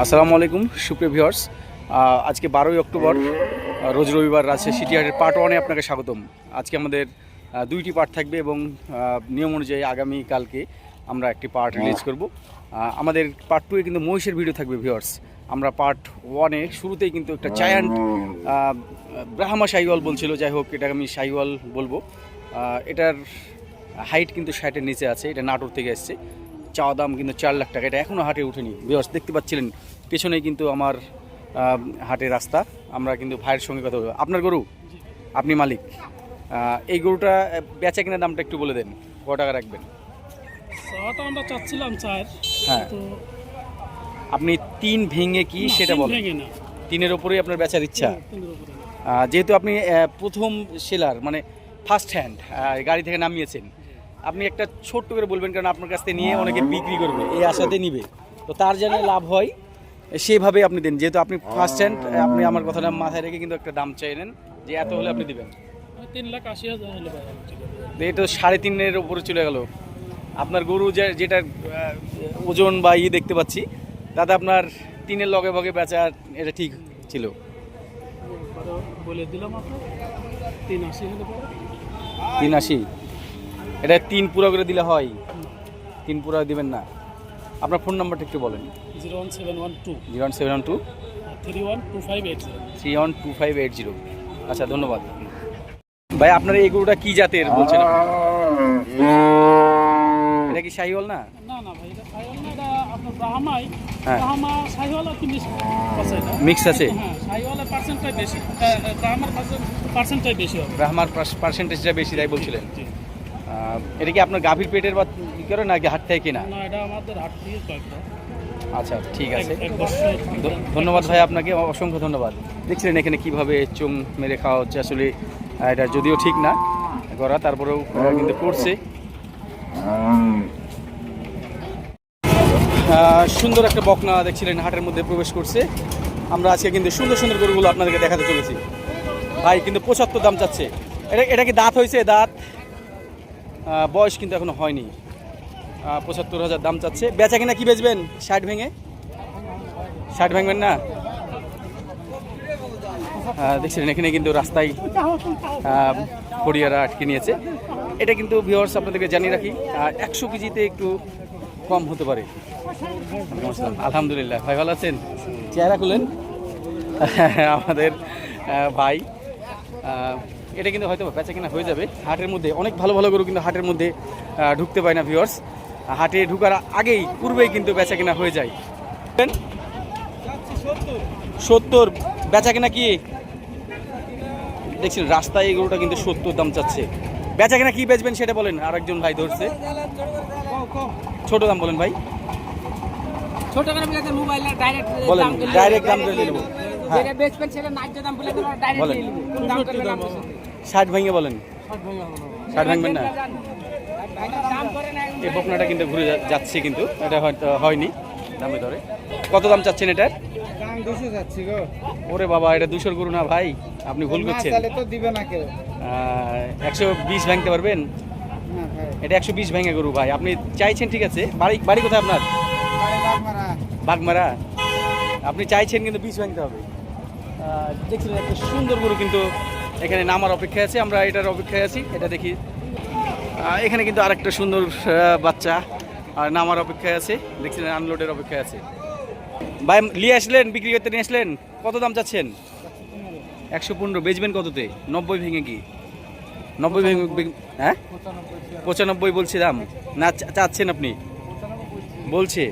আসসালামু আলাইকুম সুপ্রিয় ভিউয়ার্স। আজকে বারোই অক্টোবর রোজ রবিবার রাজশাহী সিটিহাটের পার্ট ওয়ানে আপনাকে স্বাগতম। আজকে আমাদের দুইটি পার্ট থাকবে এবং নিয়ম অনুযায়ী আগামী কালকে আমরা একটি পার্ট রিলিজ করব। আমাদের পার্ট টুয়ে কিন্তু মহিষের ভিডিও থাকবে ভিউয়ার্স। আমরা পার্ট ওয়ানে শুরুতেই কিন্তু একটা জায়ান্ট ব্রাহ্মা সাইওয়াল বলছিল যাই হোক এটাকে আমি সাইওয়াল বলব। এটার হাইট কিন্তু ষাটের নিচে আছে এটা নাটোর থেকে এসছে। চাওয়া দাম কিন্তু চার লাখ টাকা এটা এখনও হাটে উঠেনি বিকজ দেখতে পাচ্ছিলেন পেছনেই কিন্তু আমার হাটের রাস্তা। আমরা কিন্তু ভাইয়ের সঙ্গে কথা বলব। আপনার গরু? আপনি মালিক। এই গরুটা বেচা কিনা দামটা একটু বলে দেন। ক টাকা রাখবেন? আমরা চাচ্ছিলাম চার হ্যাঁ। আপনি তিন ভেঙে কি সেটা বলেন। তিনের ওপরেই আপনার বেচার ইচ্ছা। যেহেতু আপনি প্রথম সেলার মানে ফার্স্ট হ্যান্ড গাড়ি থেকে নামিয়েছেন আপনি একটা ছোট্ট করে বলবেন কারণ আপনার কাছ থেকে নিয়ে অনেকে বিক্রি করবে এই আশাতে নিবে। তো তার যেন লাভ হয় সেভাবে আপনি দেন। যেহেতু আপনি ফার্স্ট হ্যান্ড আপনি আমার কথাটা মাথায় রেখে কিন্তু একটা দাম চাই নেন যে এত হলে আপনি দেবেন। তিন লাখ আশি হাজার হলে। তো এটা সাড়ে তিনের উপরে চলে গেল। আপনার গরু যে যেটা ওজন বা ইয়ে দেখতে পাচ্ছি তাতে আপনার তিনের লগে ভগে বেচা এটা ঠিক ছিল। বলে দিলাম আপনার তিন আশি তিন আশি? এটা তিন পুরো করে দিলে হয়। তিন পুরো দিবেন না। আপনার ফোন নাম্বারটা একটু বলেন। Zero one seven one two. Zero one seven one two. Three one two five eight zero. Three one two five eight zero আচ্ছা ধন্যবাদ। ভাই আপনার এই গরুটা কি জাতের বলছেন এটা কি শাহিওয়াল না? না না ভাই এটা না এটা আপনার ব্রাহ্মাই। হ্যাঁ। ব্রাহ্মা আর মিক্স আছে মিক্স আছে? হ্যাঁ পার্সেন্টটাই বেশি ব্রাহ্মার পার্সেন্টটাই বেশি হবে। ব্রাহ্মার পার্সেন্টেজটা বেশি তাই বলছিলেন। এটা কি আপনার গাভীর পেটের বা কি করে নাকি হাট থেকে কিনা? না এটা আমাদের হাট কয়েকটা আচ্ছা ঠিক আছে। ধন্যবাদ ভাই আপনাকে অসংখ্য ধন্যবাদ। দেখছিলেন এখানে কীভাবে চুং মেরে খাওয়া হচ্ছে আসলে এটা যদিও ঠিক না করা তারপরেও কিন্তু করছে। সুন্দর একটা বকনা দেখছিলেন হাটের মধ্যে প্রবেশ করছে। আমরা আজকে কিন্তু সুন্দর সুন্দর গরুগুলো আপনাদেরকে দেখাতে চলেছি। ভাই কিন্তু পঁচাত্তর দাম চাচ্ছে। এটা এটা কি দাঁত হয়েছে দাঁত? বয়স কিন্তু এখনও হয়নি। পঁচাত্তর হাজার দাম চাচ্ছে। বেচা কিনা কি বেচবেন? ষাট ভেঙে? ষাট ভাঙবেন না? দেখছিলেন, এখানে কিন্তু রাস্তায় হরিয়ারা আটকে নিয়েছে। এটা কিন্তু ভিওয়ার্স আপনাদেরকে জানিয়ে রাখি একশো কেজিতে একটু কম হতে পারে। আলহামদুলিল্লাহ। ভাই, ভালো আছেন? চেহারা খুলেন? আমাদের ভাই এটা কিন্তু হয়তো বেচা কিনা হয়ে যাবে। হাটের মধ্যে অনেক ভালো ভালো গরু কিন্তু হাটের মধ্যে ঢুকতে পায় না ভিওর্স হাটে ঢুকার আগেই পূর্বেই কিন্তু বেচা কিনা হয়ে যায়। সত্তর বেচা কিনা কি? দেখছেন রাস্তায় এই গরুটা কিন্তু সত্তর দাম চাচ্ছে। বেচা কিনা কি বেচবেন সেটা বলেন আর একজন ভাই ধরছে। ছোট দাম বলেন ভাই। বলেন দাম ডাইরেক্ট দাম করে নেব হ্যাঁ। বেচবেন সেটা ন্যায্য দাম বলে ডাইরেক্ট বলেন। দাম ষাট ভেঙে বলেন? ষাট ভাঙবেন না? এই বকনাটা কিন্তু ঘুরে যাচ্ছে কিন্তু। এটা হয়তো হয়নি দামে ধরে কত দাম চাচ্ছেন এটার? ওরে বাবা এটা দুশোর গরু না ভাই? আপনি ভুল করছেন। একশো বিশ ভাঙতে পারবেন? এটা একশো বিশ ভেঙে গরু ভাই। আপনি চাইছেন ঠিক আছে। বাড়ি বাড়ি কোথায় আপনার? বাগমারা। আপনি চাইছেন কিন্তু বীজ ভাঙতে হবে। দেখছিলেন একটা সুন্দর গরু কিন্তু এখানে নামার অপেক্ষায় আছে আমরা এটার অপেক্ষায় আছি এটা দেখি। এখানে কিন্তু আরেকটা সুন্দর বাচ্চা আর নামার অপেক্ষায় আছে দেখছিলেন আনলোডের অপেক্ষায় আছে। ভাই নিয়ে আসলেন বিক্রি করতে নিয়ে আসলেন কত দাম চাচ্ছেন? একশো পনেরো বেচবেন কততে? নব্বই ভেঙে কি? নব্বই ভেঙে হ্যাঁ? পঁচানব্বই বলছি দাম। না চাচ্ছেন আপনি? বলছে।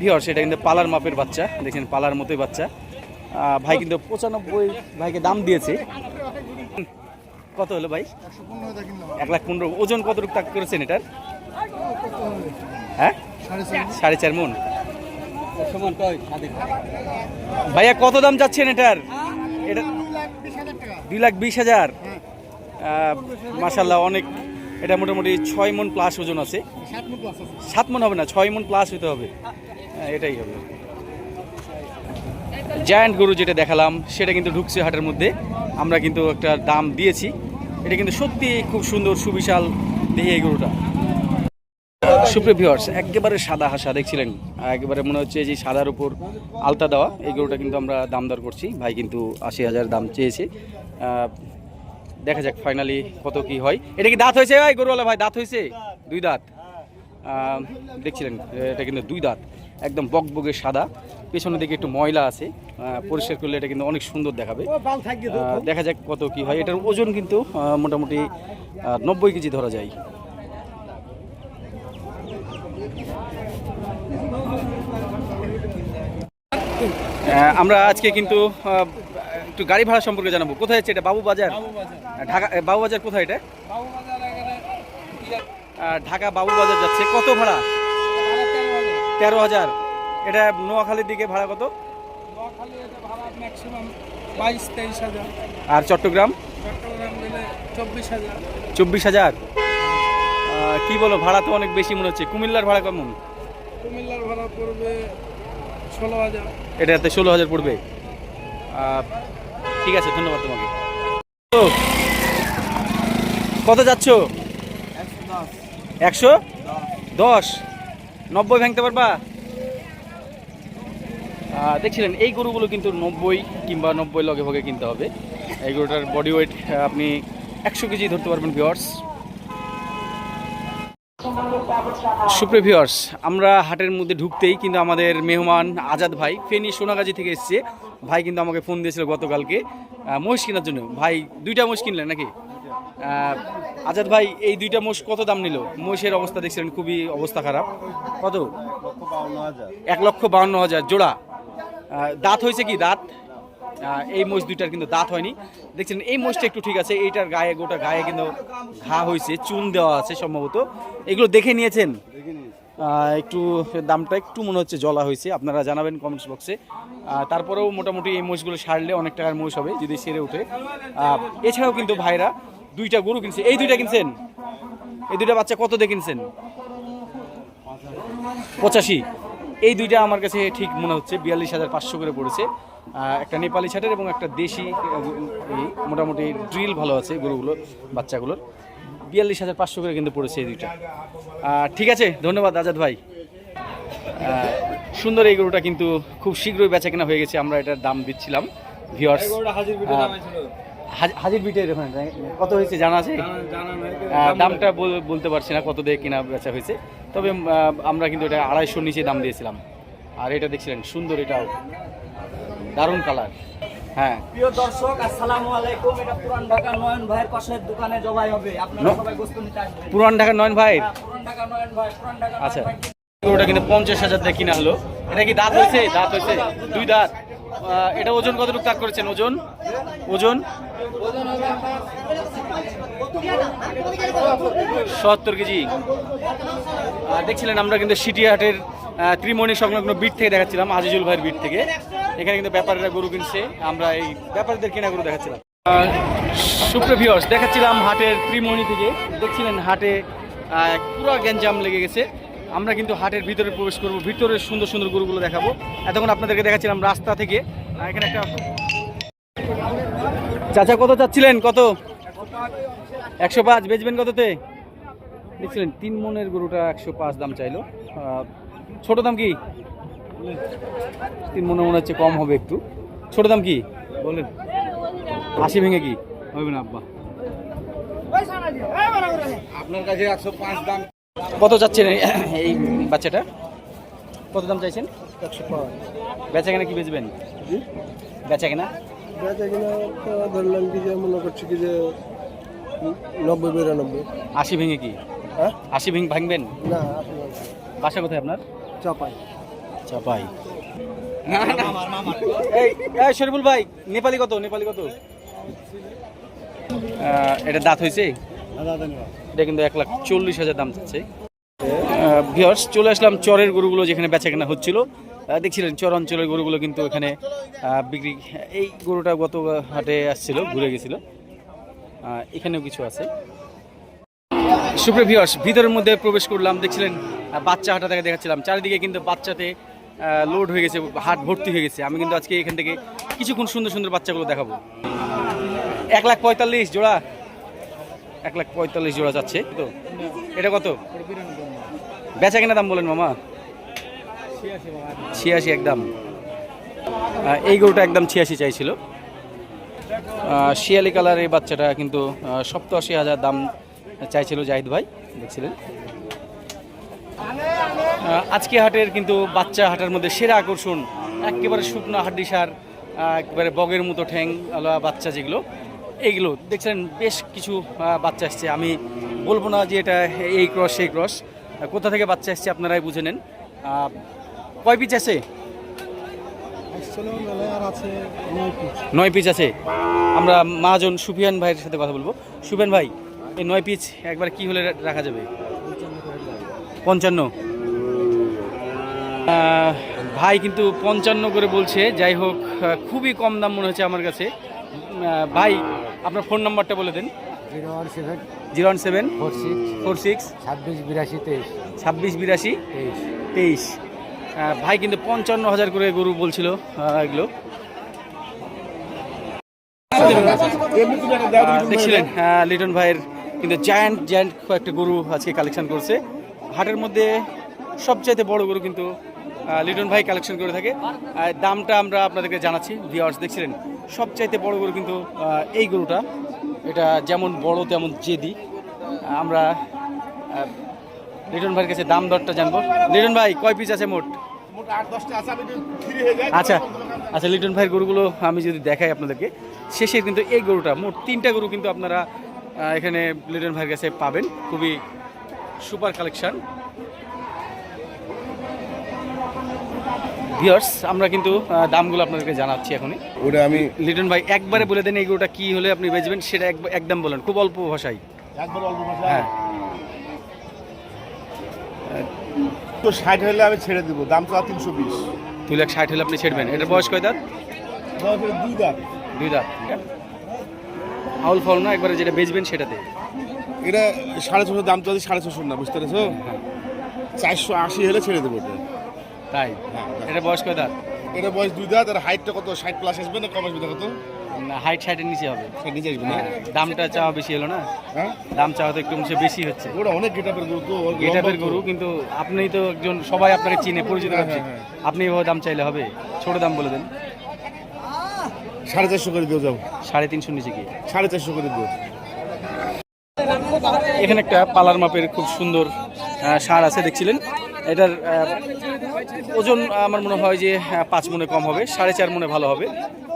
ভিওর সেটা কিন্তু পালার মাপের বাচ্চা দেখছেন পালার মতোই বাচ্চা। ভাই কিন্তু পঁচানব্বই ভাইকে দাম দিয়েছে। কত হলো ভাই? এক লাখ পনেরো। ওজন কতটুকু তাক করেছেন এটার? হ্যাঁ? সাড়ে চার মন। ভাইয়া কত দাম যাচ্ছেন এটার? এটা দুই লাখ বিশ হাজার। মাসাল্লাহ অনেক এটা মোটামুটি ছয় মন প্লাস ওজন আছে। সাত মন হবে না ছয় মন প্লাস হতে হবে। হ্যাঁ, এটাই হবে। জায়ান্ট গরু যেটা দেখালাম, সেটা কিন্তু ঢুকছে হাটের মধ্যে। আমরা কিন্তু একটা দাম দিয়েছি। এটা কিন্তু সত্যি খুব সুন্দর, সুবিশাল দেহি এই গরুটা। সুপ্রিয় ভিউয়ার্স একেবারে সাদা হাসা, দেখছিলেন? একেবারে মনে হচ্ছে যে সাদার উপর আলতা দেওয়া। এই গরুটা কিন্তু আমরা দাম দর করছি। ভাই কিন্তু আশি হাজার দাম চেয়েছে। দেখা যাক ফাইনালি কত কি হয়। এটা কি দাঁত হয়েছে ভাই, গরুওয়ালা ভাই? দাঁত হয়েছে? দুই দাঁত। দেখছিলেন, এটা কিন্তু দুই দাঁত। একদম বকবকে সাদা। পেছনের দিকে একটু ময়লা আছে পরিষ্কার করলে এটা কিন্তু অনেক সুন্দর দেখাবে। দেখা যাক কত কি হয়। এটার ওজন কিন্তু মোটামুটি নব্বই কেজি ধরা যায়। আমরা আজকে কিন্তু একটু গাড়ি ভাড়া সম্পর্কে জানাব। কোথায় হচ্ছে এটা? বাবু বাজার? ঢাকা বাবু বাজার কোথায় এটা? ঢাকা বাবু বাজার যাচ্ছে। কত ভাড়া? তেরো হাজার। এটা নোয়াখালীর দিকে ভাড়া কত? ম্যাক্সিমাম বাইশ তেইশ হাজার। আর চট্টগ্রাম? চব্বিশ হাজার। চব্বিশ হাজার? কি বলো ভাড়া তো অনেক বেশি মনে হচ্ছে। কুমিল্লার ভাড়া কেমন? কুমিল্লার ভাড়া পড়বে ষোলো হাজার। এটাতে ষোলো হাজার পড়বে। ঠিক আছে ধন্যবাদ তোমাকে। কত যাচ্ছ? একশো দশ। নব্বই ভাঙতে পারবা? দেখছিলেন, এই গরুগুলো কিন্তু নব্বই কিংবা নব্বই লগে ভগে কিনতে হবে। এই গরুটার বডি ওয়েট আপনি একশো কেজি ধরতে পারবেন ভিওয়ার্স সুপ্রিয় ভিউয়ার্স আমরা হাটের মধ্যে ঢুকতেই কিন্তু আমাদের মেহমান আজাদ ভাই, ফেনী সোনাগাজী থেকে এসেছে। ভাই কিন্তু আমাকে ফোন দিয়েছিল গতকালকে। মহিষ কেনার জন্য। ভাই, দুইটা মহিষ কিনলেন নাকি? আজাদ ভাই, এই দুইটা মোষ কত দাম নিল? মহিষের অবস্থা দেখছিলেন, খুবই অবস্থা খারাপ। কত? এক লক্ষ বাউন্ন হাজার। জোড়া। দাঁত হয়েছে কি? দাঁত? এই মোষ দুইটার কিন্তু দাঁত হয়নি। দেখছেন এই মোষটা একটু ঠিক আছে এইটার গায়ে গোটা গায়ে কিন্তু ঘা হয়েছে চুন দেওয়া আছে সম্ভবত। এগুলো দেখে নিয়েছেন? একটু দামটা একটু মনে হচ্ছে জলা হয়েছে আপনারা জানাবেন কমেন্টস বক্সে তারপরেও মোটামুটি এই মোষগুলো সারলে অনেক টাকার মোষ হবে যদি সেরে ওঠে। এছাড়াও কিন্তু ভাইরা দুইটা গরু কিনছে। এই দুইটা কিনছেন? এই দুইটা বাচ্চা কত দিয়ে কিনছেন? পঁচাশি। এই দুইটা আমার কাছে ঠিক মনে হচ্ছে। বিয়াল্লিশ হাজার পাঁচশো করে পড়েছে। একটা নেপালি ছাটের এবং একটা দেশি মোটামুটি ড্রিল ভালো আছে গরুগুলো বাচ্চাগুলোর। বিয়াল্লিশ হাজার পাঁচশো করে কিন্তু পড়েছে এই দুইটা। ঠিক আছে ধন্যবাদ আজাদ ভাই। সুন্দর এই গরুটা কিন্তু খুব শীঘ্রই বেচা কেনা হয়ে গেছে আমরা এটার দাম দিচ্ছিলাম। ভিওয়ার্স হাজির বিটের ওখানে কত হয়েছে জানা আছে? দামটা বল- বলতে পারছি না কত দিয়ে কেনা বেচা হয়েছে। তবে আমরা কিন্তু এটা আড়াইশোর নিচে দাম দিয়েছিলাম। আর এটা দেখছিলেন সুন্দর এটাও। দারুণ কালার। হ্যাঁ। প্রিয় দর্শক আসসালামু আলাইকুম। এটা পুরান ঢাকা নয়ন ভাইয়ের পাশের দোকানে জবাই হবে। আপনারা সবাই বস্তু নিতে আসবেন। পুরান ঢাকার নয়ন ভাই? হ্যাঁ, পুরান ঢাকা নয়ন ভাই পুরান ঢাকা আচ্ছা। ওটা কিন্তু পঞ্চাশ হাজার দিয়ে কিনা হলো। এটা কি দাঁত হয়েছে? দাঁত হয়েছে। দুই দাঁত। এটা ওজন কতটুকু তাক করেছেন? ওজন? ওজন? সত্তর কেজি। দেখছিলেন, আমরা কিন্তু সিটিহাটের ত্রিমণি সংলগ্ন বিট থেকে দেখাচ্ছিলাম, আজিজুল ভাইয়ের বিট থেকে। এখানে কিন্তু ব্যাপারীরা গরু কিনছে, আমরা এই ব্যাপারীদের কেনা গরু দেখাচ্ছিলাম। সুপ্রভিয়স দেখাচ্ছিলাম হাটের ত্রিমণি থেকে। দেখছিলেন হাটে পুরো গ্যাঞ্জাম লেগে গেছে। আমরা কিন্তু হাটের ভিতরে প্রবেশ করব ভিতরে সুন্দর সুন্দর গরুগুলো দেখাবো। এতক্ষণ আপনাদেরকে দেখাচ্ছিলাম রাস্তা থেকে। এখানে একটা চাচা কত চাচ্ছিলেন? কত? একশো পাঁচ। বেচবেন কততে? দেখছিলেন তিন মনের গরুটা একশো পাঁচ দাম চাইলো। ছোট দাম কি? তিন মনে মনে হচ্ছে কম হবে একটু। ছোট দাম কি? বলেন। আশি ভেঙে কি? হবে না আব্বা। আপনার কাছে একশো পাঁচ দাম। কত চাচ্ছেন এই- এই বাচ্চাটা? কত দাম চাইছেন? একশো পাঁচ। বেচা কেনা কি বেচবেন? বেচা কেনা? বেচা কিনা ধরলাম কি যে মনে করছি কি যে নব্বই বিরানব্বই। আশি ভেঙে কি? হ্যাঁ? আশি ভেঙে ভাঙবেন? না বাসা কোথায় আপনার? চাপাই। চাপাই। এই এই শরীফুল ভাই নেপালি কত? নেপালি কত? এটা দাঁত হয়েছে? এটা কিন্তু এক লাখ চল্লিশ হাজার দাম চাচ্ছে ভিওর্স চলে আসলাম চরের গরুগুলো যেখানে বেচা কেনা হচ্ছিল। দেখছিলেন চর অঞ্চলের গরুগুলো কিন্তু এখানে বিক্রি, এই গরুটা গত হাটে আসছিল, ঘুরে গেছিল। এখানেও কিছু আছে। সুপ্রিয় ভিতরের মধ্যে প্রবেশ করলাম, দেখছিলেন বাচ্চা হাটা থেকে দেখাচ্ছিলাম। চারিদিকে কিন্তু বাচ্চাতে লোড হয়ে গেছে, হাট ভর্তি হয়ে গেছে। আমি কিন্তু আজকে এখান থেকে কিছুক্ষণ সুন্দর সুন্দর বাচ্চাগুলো দেখাবো। এক লাখ পঁয়তাল্লিশ জোড়া। এক লাখ পঁয়তাল্লিশ জোড়া যাচ্ছে তো। এটা কত? বেচা কিনা দাম বলেন মামা। ছিয়াশি একদম। এই গরুটা একদম ছিয়াশি চাইছিল। শিয়ালি কালার এই বাচ্চাটা কিন্তু সপ্তাশি হাজার দাম চাইছিল জাহিদ ভাই দেখছিলেন। আজকে হাটের কিন্তু বাচ্চা হাটের মধ্যে সেরা আকর্ষণ একেবারে শুকনো হাড্ডি সার আহ, একেবারে বগের মতো ঠ্যাং বাচ্চা যেগুলো এইগুলো দেখছেন বেশ কিছু বাচ্চা আসছে আমি বলব না যে এটা এই ক্রস সেই ক্রস। কোথা থেকে বাচ্চা আসছে আপনারাই বুঝে নেন। কয় পিচ আছে? নয় পিচ আছে। আমরা মহাজন সুফিয়ান ভাইয়ের সাথে কথা বলব। সুফিয়ান ভাই এই নয় পিচ একবার কি হলে রাখা যাবে? পঞ্চান্ন। ভাই কিন্তু পঞ্চান্ন করে বলছে। যাই হোক খুবই কম দাম মনে হচ্ছে আমার কাছে। ভাই আপনার ফোন নাম্বারটা বলে দেন। Zero one seven zero one seven four six four six ছাব্বিশ বিরাশি তেইশ। ছাব্বিশ বিরাশি তেইশ। তেইশ। ভাই কিন্তু পঞ্চান্ন হাজার করে গরু বলছিল এগুলো। দেখছিলেন লিটন ভাইয়ের কিন্তু জায়ান্ট জায়ান্ট কয়েকটা গরু আজকে কালেকশন করছে। হাটের মধ্যে সবচাইতে বড় গরু কিন্তু লিটন ভাই কালেকশন করে থাকে। দামটা আমরা আপনাদেরকে জানাচ্ছি ভিওয়ার্স দেখছিলেন। সবচাইতে বড় গরু কিন্তু এই গরুটা। এটা যেমন বড় তেমন জেদি। আমরা লিটন ভাইয়ের কাছে দাম দরটা জানব। লিটন ভাই কয় পিস আছে মোট? আচ্ছা আচ্ছা লিটন ভাইয়ের গরুগুলো আমি যদি দেখাই আপনাদেরকে শেষে কিন্তু এই গরুটা মোট তিনটা গরু কিন্তু আপনারা এখানে লিটন ভাইয়ের কাছে পাবেন। খুবই সুপার কালেকশান। ভিওর্স আমরা কিন্তু দামগুলো আপনাদেরকে জানাচ্ছি এখনই। ওটা আমি লিটন ভাই একবারে বলে দেন এই গরুটা কী হলে আপনি বেচবেন সেটা এক- একদম বলেন খুব অল্প ভাষায়। একবার অল্প হ্যাঁ। তো ষাট হলে আমি ছেড়ে দেবো দাম তো তিনশো বিশ। দুই লাখ ষাট হলে আপনি ছেড়বেন। এটার বয়স কয় দাঁত? দুই দাম দুই দাঁত। আউল ফল না একবারে যেটা বেচবেন সেটাতে। এটা সাড়ে ছশো দাম তো সাড়ে ছশো না বুঝতে পেরেছ? চারশো আশি হলে ছেড়ে দেবো এটা। তাই? হ্যাঁ, এটা বয়স কয় দাঁত? এটা বয়স দুই দাঁত আর হাইটটা কত? ষাট প্লাস আসবে না কম আসবে দেখো তো। হাইট সাইটের নিচে হবে। নিচে আসবে না? হ্যাঁ, দামটা চাওয়া বেশি হলো না? হ্যাঁ? দাম চাওয়া তো একটু বেশি হচ্ছে। ওটা অনেক গেটাপের গরু তো গেটাপের গরু কিন্তু আপনি তো একজন সবাই আপনাকে চিনে পরিচিত আছে হ্যাঁ, আপনি এভাবে দাম চাইলে হবে? ছোট দাম বলে দেন। সাড়ে চারশো করে দিও যাও। সাড়ে তিনশো নিচে গিয়ে। সাড়ে চারশো করে দিও। এখানে একটা পালার মাপের খুব সুন্দর সার আছে দেখছিলেন? এটার ওজন আমার মনে হয় যে পাঁচ মনে কম হবে সাড়ে চার মনে ভালো হবে।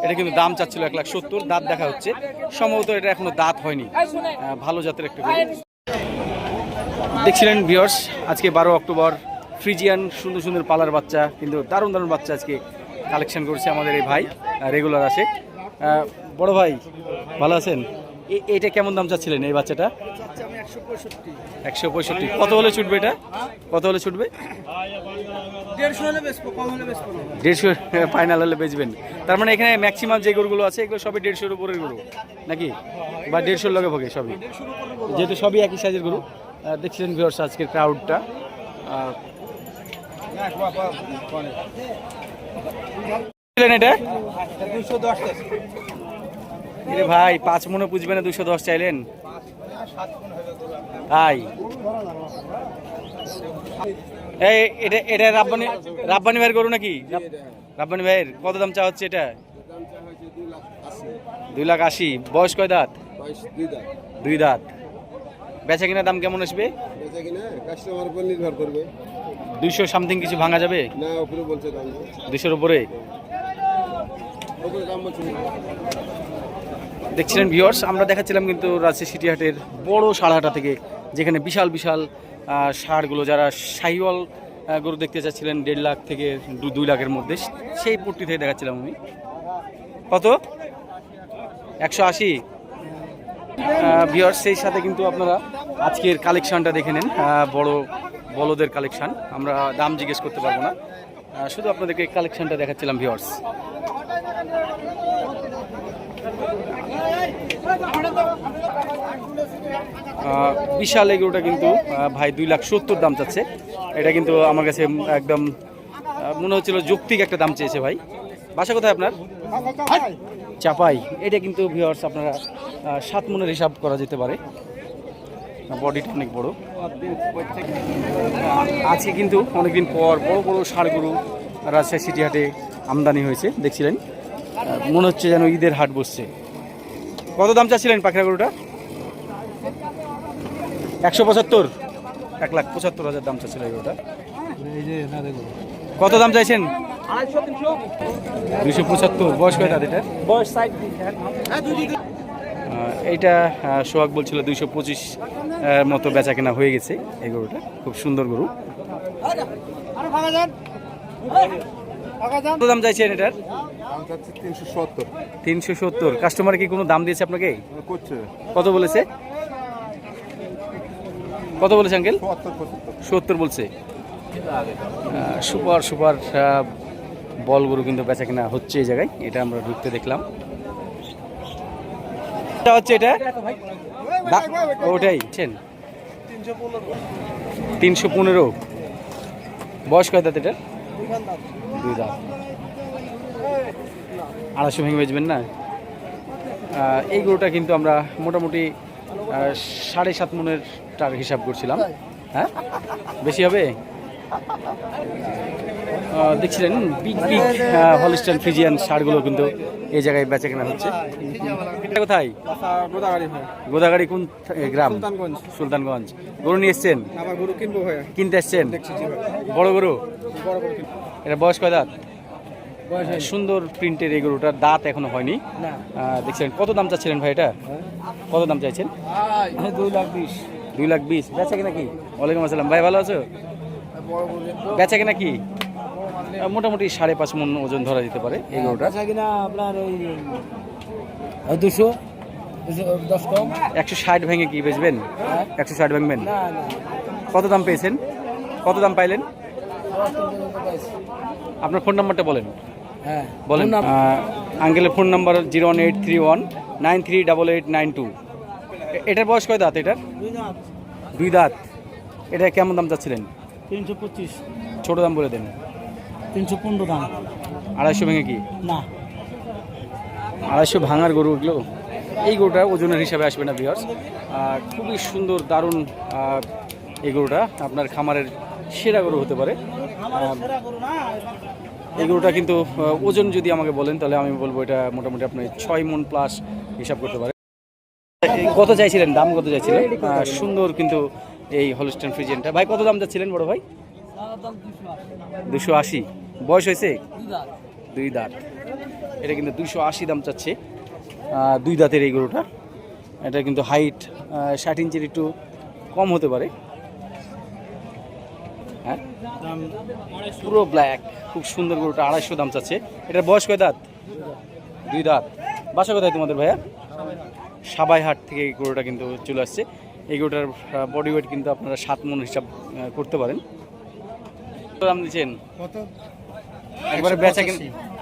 এটা কিন্তু দাম চাচ্ছিল এক লাখ সত্তর দাঁত দেখা হচ্ছে। সম্ভবত এটা এখনও দাঁত হয়নি। ভালো জাতের একটা দেখছিলেন ভিওর্স আজকে বারো অক্টোবর ফ্রিজিয়ান সুন্দর সুন্দর পালার বাচ্চা কিন্তু দারুণ দারুণ বাচ্চা আজকে কালেকশন করছে আমাদের এই ভাই রেগুলার আহ, বড় ভাই ভালো আছেন? এটা কেমন দাম চাচ্ছিলেন এই বাচ্চাটা? একশো পঁয়ষট্টি। কত হলে ছুটবে এটা? কত হলে ছুটবে? দেড়শো ফাইনাল হলে বেচবেন। তার মানে এখানে ম্যাক্সিমাম যে গরুগুলো আছে এগুলো সবই দেড়শোর উপরের গরু নাকি? বা দেড়শোর লগে ভোগে সবই? যেহেতু সবই একই সাইজের গরু। দেখছিলেন ভিউয়ার্স আজকের ক্রাউডটা এটা? ভাই পাঁচ মনে পুজবে না দুশো দশ চাইলেন? তাই এই এটা এটা রাব্বানি রাব্বানি ভাইয়ের গরু নাকি? রাব্বানি ভাইয়ের। কত দাম চা হচ্ছে এটা? দুই লাখ আশি। বয়স কয় দাঁত? দুই দাঁত। বেচা কিনা দাম কেমন আসবে? নির্ভর করবে। দুইশো সামথিং কিছু ভাঙা যাবে? না উপরে বলছে দাম দুইশোর উপরে উপরে দাম বলছে দেখছিলেন ভিউয়ার্স আমরা দেখাচ্ছিলাম কিন্তু রাজশাহী সিটি হাটের বড় সাড়হাটা থেকে যেখানে বিশাল বিশাল ষাঁড়গুলো যারা আহ, গরু দেখতে চাচ্ছিলেন দেড় লাখ থেকে দুই লাখের মধ্যে সেই পট্টি থেকে দেখাচ্ছিলাম আমি। কত? একশো আশি। ভিউয়ার্স সেই সাথে কিন্তু আপনারা আজকের কালেকশানটা দেখে নেন বড় বলদের কালেকশান আমরা দাম জিজ্ঞেস করতে পারব না। শুধু আপনাদেরকে কালেকশানটা দেখাচ্ছিলাম আহ, বিশাল এই গরুটা কিন্তু ভাই দুই লাখ সত্তর দাম চাচ্ছে। এটা কিন্তু আমার কাছে একদম মনে হচ্ছিল যৌক্তিক একটা দাম চেয়েছে ভাই। বাসা কোথায় আপনার? চাপাই। এটা কিন্তু ভিওর্স আপনারা সাত মনের হিসাব করা যেতে পারে। বডিটা অনেক বড়। আজকে কিন্তু অনেকদিন পর বড় বড় ষাড় গরু, রাজশাহী সিটি হাটে আমদানি হয়েছে, দেখছিলেন? মনে হচ্ছে যেন ঈদের হাট বসছে। কত দাম চাচ্ছিলেন পাখরা গরুটা? একশো পঁচাত্তর? এক লাখ পঁচাত্তর হাজার দাম চাচ্ছিল এই গরুটা। কত দাম চাইছেন? দুইশো পঁচাত্তর। বয়স কয় তাদের এটা? বয়স এইটা আহ, সোহাগ বলছিল দুইশো পঁচিশ মতো বেচা কেনা হয়ে গেছে এই গরুটা। খুব সুন্দর গরু। কত দাম চাইছেন এটার? তিনশো সত্তর। তিনশো সত্তর। কাস্টমার কি কোনো দাম দিয়েছে আপনাকে? কত বলেছে? কত বলেছে আঙ্কেল সত্তর বলছে। সুপার সুপার আহ, বল গরু কিন্তু বেচা কিনা হচ্ছে এই জায়গায়। এটা আমরা ঢুকতে দেখলাম। এটা হচ্ছে এটা? ওটাই। তিনশো পনেরো। বয়স কয় দাঁত এটা আড়াইশো ভেঙে বেচবেন না? এই গরুটা কিন্তু আমরা মোটামুটি সাড়ে সাত মনের টার হিসাব করছিলাম। হ্যাঁ? বেশি হবে? দেখছিলেন বিগ বিগ হলিস্টান ফিজিয়ান সারগুলো কিন্তু এই জায়গায় বেচা কেনা হচ্ছে। এটা কোথায়? গোদাগাড়ি গোদাগাড়ি কোন গ্রাম? সুলতানগঞ্জ। গরু নিয়ে এসছেন? কিনতে এসছেন? বড় গরু? এটা বয়স কয় দাঁত? সুন্দর প্রিন্টের এই গরুটার দাঁত এখনও হয়নি। দেখছিলেন কত দাম চাচ্ছিলেন ভাই এটা? কত দাম চাইছেন? দুই লাখ বিশ। দুই লাখ বিশ। বেচা কিনা কি? ওয়ালাইকুম আসসালাম। ভাই ভালো আছো? বেচা কিনা কি? মোটামুটি সাড়ে পাঁচ মন ওজন ধরা যেতে পারে এই গরুটা। কিনা আপনার ওই দুশো একশো ষাট ভেঙে কি বেচবেন? একশো ষাট ভাঙবেন? কত দাম পেয়েছেন? কত দাম পাইলেন? আপনার ফোন নাম্বারটা বলেন। হ্যাঁ। বলেন আঙ্কেলের phone number zero one eight three one nine three double eight nine two. এটার বয়স কয় দাঁত এটার? দুই দাঁত। এটা কেমন দাম চাচ্ছিলেন? তিনশো পঁচিশ। ছোটো দাম বলে দেন। তিনশো পনেরো দাম। আড়াইশো ভেঙে কি? না। আড়াইশো ভাঙার গরু এগুলো এই গরুটা ওজনের হিসাবে আসবে না বিহার খুবই সুন্দর দারুণ এই গরুটা। আপনার খামারের সেরা গরু হতে পারে। এই গরুটা কিন্তু ওজন যদি আমাকে বলেন তাহলে আমি বলব এটা মোটামুটি আপনি ছয় মন প্লাস হিসাব করতে পারে কত চাইছিলেন? দাম কত চাইছিলেন? সুন্দর কিন্তু এই হলস্টেন ফ্রিজেনটা। ভাই কত দাম যাচ্ছিলেন বড় ভাই? দুশো আশি। বয়স হয়েছে? দুই দাঁত। এটা কিন্তু দুইশো আশি দাম চাচ্ছে। দুই দাঁতের এই গরুটা। এটা কিন্তু হাইট ষাট ইঞ্চির একটু কম হতে পারে। হ্যাঁ? পুরো ব্ল্যাক খুব সুন্দর গরুটা আড়াইশো দাম চাচ্ছে। এটার বয়স কয় দাঁত? দুই দাঁত। বাসা কোথায় তোমাদের ভাইয়া? সাবাই হাট থেকে এই গরুটা কিন্তু চলে আসছে। এই গরুটার বডি ওয়েট কিন্তু আপনারা সাত মন হিসাব করতে পারেন। দাম দিচ্ছেন? কত? একবারে বেচা কিন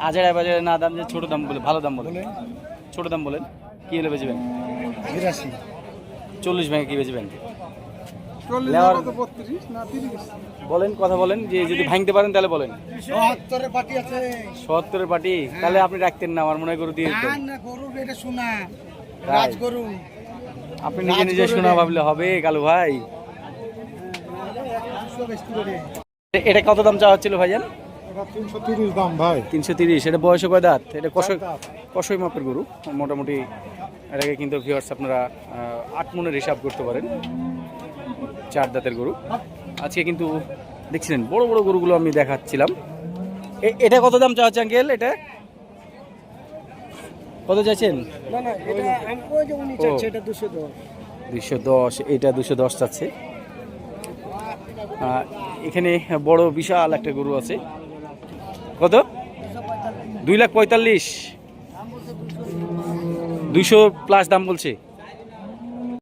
আজারে বাজারে না দাম যে ছোট দাম বলে ভালো দাম বলে। ছোট দাম বলেন কি হলে বেচবেন? বিরাশি। চল্লিশ ভেঙে কি বেচবেন? বলেন কথা বলেন যে যদি ভাঙতে পারেন তাহলে বলেন। সত্তরের পার্টি তাহলে আপনি রাখতেন না আমার মনে হয় গরু দিয়ে দিতেন। না না গরু এটা শোনা তাই? রাজগরু আপনি নিজে নিজে শোনা ভাবলে হবে কালু ভাই। এটা কত দাম চাওয়া হচ্ছিল ভাইজান? দাম ভাই। তিনশো তিরিশ এটা বয়সে কয় দাঁত? এটা মাপের গরু। মোটামুটি এটাকে কিন্তু ভিউয়ার্স আপনারা আহ, আট মনের হিসাব করতে পারেন। চার দাঁতের গরু। আজকে কিন্তু দেখছিলেন বড় বড় গরুগুলো আমি দেখাচ্ছিলাম। এটা কত দাম চাওয়া হচ্ছে আঙ্কেল এটা? কত চাইছেন? দুশো দশ। দুশো এটা দুশো দশ চাচ্ছে। এখানে বড় বিশাল একটা গরু আছে। কত? দুই লাখ পঁয়তাল্লিশ। দুইশো প্লাস দাম বলছে।